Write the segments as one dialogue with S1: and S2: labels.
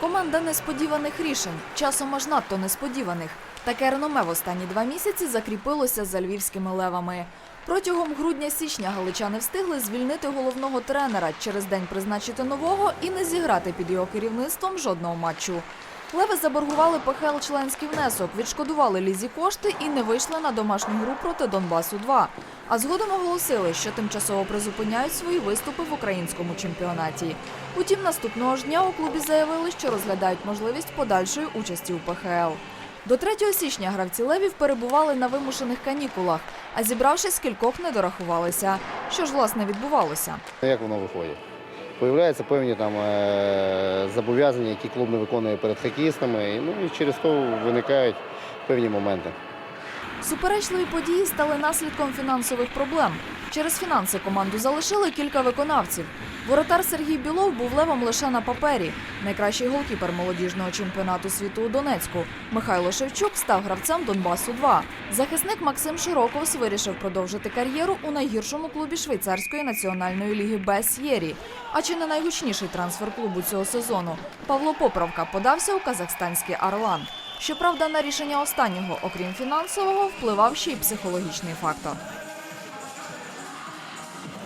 S1: Команда несподіваних рішень, часом аж надто несподіваних. Таке реноме в останні два місяці закріпилося за львівськими левами. Протягом грудня-січня галичани встигли звільнити головного тренера, через день призначити нового і не зіграти під його керівництвом жодного матчу. Леви заборгували ПХЛ членський внесок, відшкодували лізі кошти і не вийшли на домашню гру проти Донбасу 2 А згодом оголосили, що тимчасово призупиняють свої виступи в українському чемпіонаті. Утім, наступного ж дня у клубі заявили, що розглядають можливість подальшої участі у ПХЛ. До 3 січня гравці левів перебували на вимушених канікулах, а зібравшись, кількох не дорахувалися. Що ж власне відбувалося?
S2: Як воно виходить? Появляються певні там е, зобов'язання, які клуб не виконує перед хокеїстами, ну і через то виникають певні моменти.
S1: Суперечливі події стали наслідком фінансових проблем. Через фінанси команду залишили кілька виконавців. Воротар Сергій Білов був левом лише на папері. Найкращий голкіпер молодіжного чемпіонату світу у Донецьку. Михайло Шевчук став гравцем Донбасу 2 Захисник Максим Широковс вирішив продовжити кар'єру у найгіршому клубі швейцарської національної ліги Бес Єрі. А чи не найгучніший трансфер клубу цього сезону? Павло Поправка подався у казахстанський Арлан. Щоправда, на рішення останнього, окрім фінансового, впливав ще й психологічний фактор.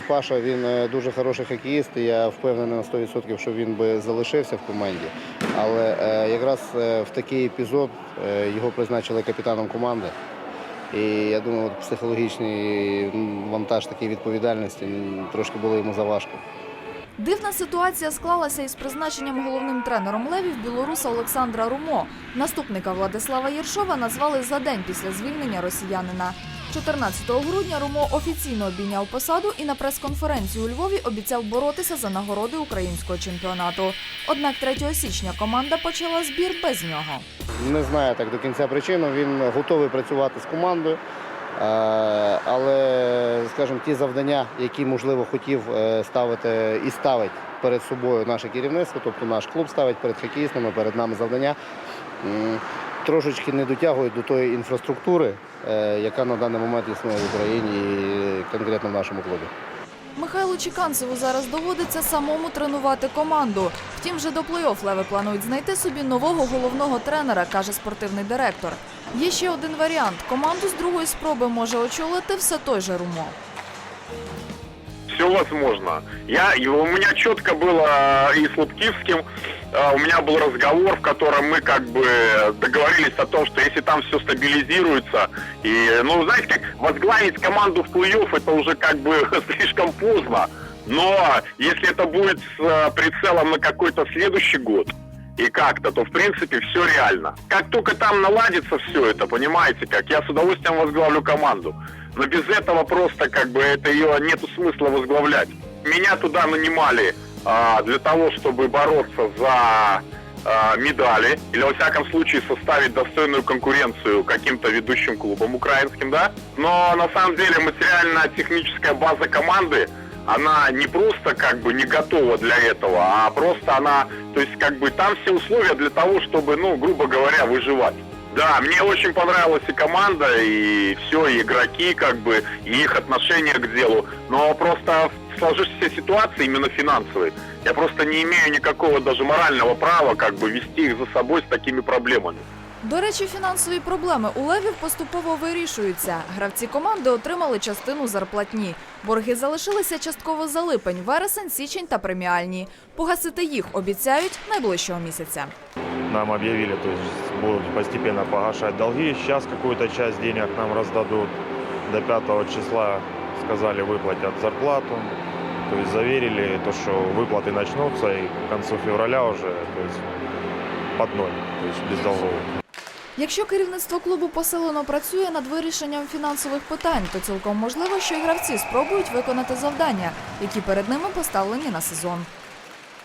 S2: Паша він е, дуже хороший хокеїст, я впевнений на 100%, що він би залишився в команді. Але е, якраз е, в такий епізод його призначили капітаном команди. І я думаю, психологічний вантаж такої відповідальності трошки було йому заважко.
S1: Дивна ситуація склалася із призначенням головним тренером левів білоруса Олександра Румо. Наступника Владислава Єршова назвали за день після звільнення росіянина. 14 грудня Румо офіційно обійняв посаду і на прес-конференції у Львові обіцяв боротися за нагороди українського чемпіонату. Однак 3 січня команда почала збір без нього.
S2: Не знаю так до кінця причину. Він готовий працювати з командою. Е, Але, скажімо, ті завдання, які можливо хотів е, ставити і ставить перед собою наше керівництво, тобто наш клуб ставить перед хокеїстами, перед нами завдання, трошечки не дотягують до тої інфраструктури, е, яка на даний момент існує в Україні і конкретно в нашому клубі.
S1: Михайлу Чіканцеву зараз доводиться самому тренувати команду. Втім, вже до плей-офф леви планують знайти собі нового головного тренера, каже спортивний директор. Є ще один варіант: команду з другої спроби може очолити все той же Румо.
S3: Все возможно. Я, у меня четко было и с Луткивским, э, у меня был разговор, в котором мы как бы договорились о том, что если там все стабилизируется, и, ну, знаете, как возглавить команду в плей-офф, это уже как бы слишком поздно. Но если это будет с э, прицелом на какой-то следующий год, и как-то, то в принципе все реально. Как только там наладится все это, понимаете, как я с удовольствием возглавлю команду. Но без этого просто как бы это ее нету смысла возглавлять. Меня туда нанимали а, для того, чтобы бороться за а, медали или во всяком случае составить достойную конкуренцию каким-то ведущим клубам украинским, да. Но на самом деле материально-техническая база команды она не просто как бы не готова для этого, а просто она, то есть как бы там все условия для того, чтобы, ну, грубо говоря, выживать. Да, мне очень понравилась и команда, и все, и игроки, как бы, и их отношение к делу. Но просто в сложившейся ситуации, именно финансовой, я просто не имею никакого даже морального права, как бы, вести их за собой с такими проблемами.
S1: До речі, фінансові проблеми у левів поступово вирішуються. Гравці команди отримали частину зарплатні. Борги залишилися частково за липень, вересень, січень та преміальні. Погасити їх обіцяють найближчого місяця.
S4: нам объявили, то есть будут постепенно погашать долги. Сейчас какую-то часть денег нам раздадут. До 5 числа сказали выплатят зарплату. То есть заверили то, что выплаты начнутся и к концу февраля уже то есть под ноль, то есть без долгов.
S1: Якщо керівництво клубу посилено працює над вирішенням фінансових питань, то цілком можливо, що і гравці спробують виконати завдання, які перед ними поставлені на сезон.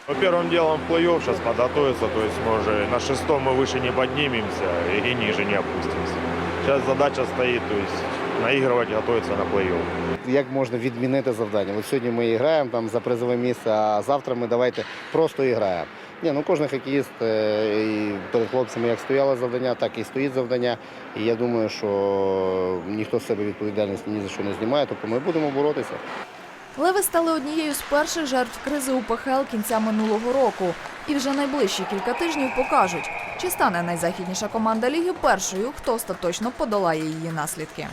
S4: Ну, первым делом в плей-офф сейчас подготовиться, то есть мы уже на шестом мы выше не поднимемся и ниже не опустимся. Сейчас задача стоит, то есть наигрывать, готовиться на плей-офф.
S2: Як можна відмінити завдання? От сьогодні ми і граємо там за призове місце, а завтра ми давайте просто і граємо. Ні, ну Кожен хокеїст е, і перед хлопцями як стояло завдання, так і стоїть завдання. І я думаю, що ніхто з себе відповідальність ні за що не знімає, тобто ми будемо боротися.
S1: Леви стали однією з перших жертв кризи УПХЛ кінця минулого року. І вже найближчі кілька тижнів покажуть, чи стане найзахідніша команда ліги першою, хто остаточно подолає її наслідки.